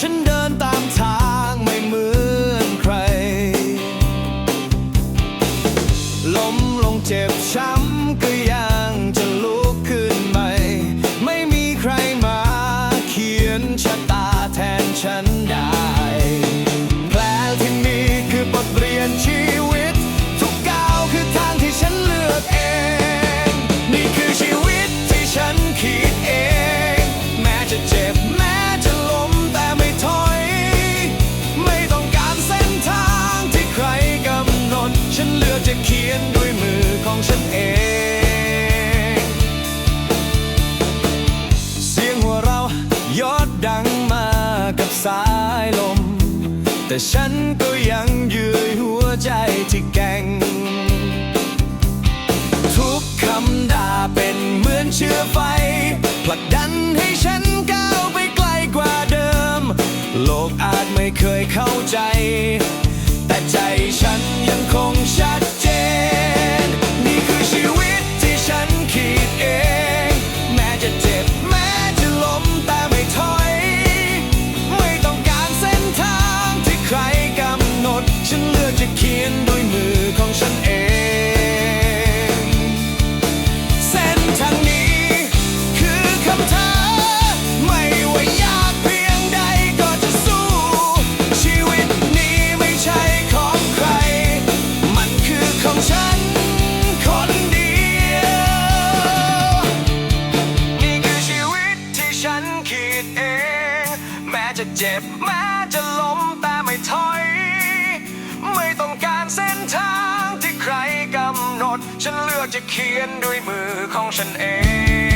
ฉันเดินตามทางไม่เหมือนใครลมลงเจ็บช้ำ แต่ฉันก็ยังยืนหัวใจที่แก่งทุกคำด่าเป็นเหมือนเชื้อไฟ ผลักดันให้ฉันก้าวไปไกลกว่าเดิม โลกอาจไม่เคยเข้าใจ แต่ใจฉันยังคง ฉันเลือกจะเขียนด้วยมือของฉันเอง เส้นทางนี้คือคำท้าไม่ว่ายากเพียงใดก็จะสู้ ชีวิตนี้ไม่ใช่ของใคร มันคือของฉันคนเดียว นี่คือชีวิตที่ฉันคิดเอง แม้จะเจ็บแม้จะล้ม จะเขียนด้วยมือของฉันเอง